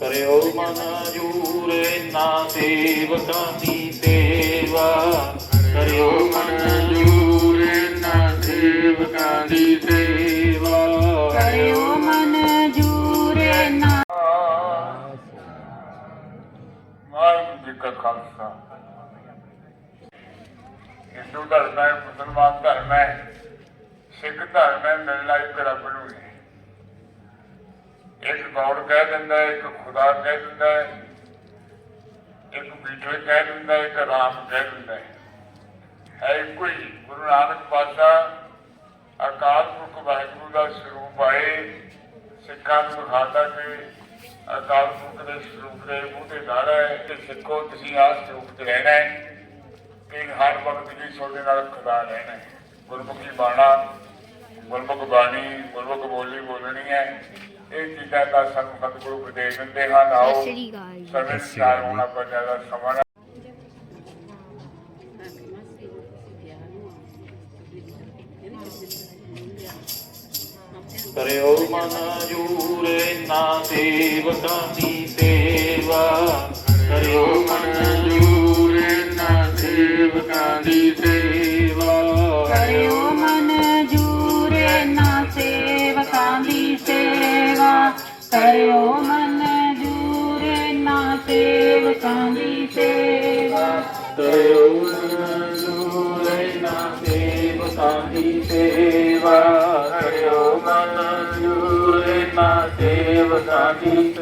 ਕਰਿਓ ਮਨ ਜੂਰੇ ਨਾ ਸੇਵਕਾਂ ਦੀ ਸੇਵਾ। ਕਰਿਓ ਮਨ ਜੂਰੇ ਨਾ ਸੇਵਕਾਂ ਦੀ ਸੇਵਾ। ਕਰਿਓ ਮਨ ਜੂਰੇ ਨਾ ਵਾਹਿਗੁਰੂ ਜੀ ਕਾ ਖਾਲਸਾ। ਹਿੰਦੂ ਧਰਮ ਹੈ ਮੁਸਲਮਾਨ ਧਰਮ ਹੈ ਸਿੱਖ ਧਰਮ ਹੈ ਮਿਲਣਾ ਇੱਕ ਰੱਬ ਨੂੰ ਹੈ ਇੱਕ ਗੌਡ ਕਹਿ ਦਿੰਦਾ ਹੈ, ਇੱਕ ਖੁਦਾ ਕਹਿ ਦਿੰਦਾ ਹੈ ਇੱਕ ਬੀਠੇ ਕਹਿ ਦਿੰਦਾ ਹੈ, ਇੱਕ ਰਾਮ ਕਹਿ ਦਿੰਦਾ ਹੈ। ਹੈ ਇੱਕੋ ਹੀ ਗੁਰੂ ਨਾਨਕ ਪਾਤਸ਼ਾਹ ਅਕਾਲ ਪੁਰਖ ਵਾਹਿਗੁਰੂ ਦਾ ਸਰੂਪ ਆਏ ਸਿੱਖਾਂ ਨੂੰ ਦਿਖਾਤਾ ਕਿ ਅਕਾਲ ਪੁਰਖ ਦੇ ਸਰੂਪ ਦੇ ਮੂੰਹ ਤੇ ਦਾੜਾ ਹੈ ਤੇ ਸਿੱਖੋ ਤੁਸੀਂ ਆਹ ਸਰੂਪ ਤੇ ਰਹਿਣਾ ਹੈ ਕਿ ਹਰ ਵਕਤ ਜੀ ਤੁਹਾਡੇ ਨਾਲ ਖੁਦਾ ਰਹਿਣਾ ਹੈ। ਗੁਰਮੁਖੀ ਬਾਣਾ ਗੁਰਮੁਖ ਬਾਣੀ ਗੁਰਮੁਖ ਬੋਲੀ ਬੋਲਣੀ ਹੈ। ਇਹ ਚੀਜ਼ਾਂ ਦਾ ਸਾਨੂੰ ਸਤਿਗੁਰੂ ਉਪਦੇਸ਼ ਦਿੰਦੇ ਹਨ ਆਓ ਸ੍ਰੀ ਅਕਾਲ ਜੀ। ਸਮੇਂ ਸਿਆਰ ਹੋਣਾ ਪਰ ਜ਼ਿਆਦਾ ਸਮਾਂ ਨਾ ਕਰਿਓ ਮਨ ਜੂਰੇ ਨਾ ਸੇਵਕਾਂ ਦੀ ਸੇਵਾ ਕਰਿਓ ਮਨ ਜੂਰੇ ਨਾ ਸੇਵਕਾਂ ਦੀ ਸੇਵਾ ਕਰਿਓ ਮਨ ਜੂਰੇ ਨਾ ਸੇਵਕਾਂ ਦੀ ਸੇਵਾ ਕਰਿਓ ਮਨ ਜੂਰੇ ਨਾ ਸੇਵਕਾਂ ਦੀ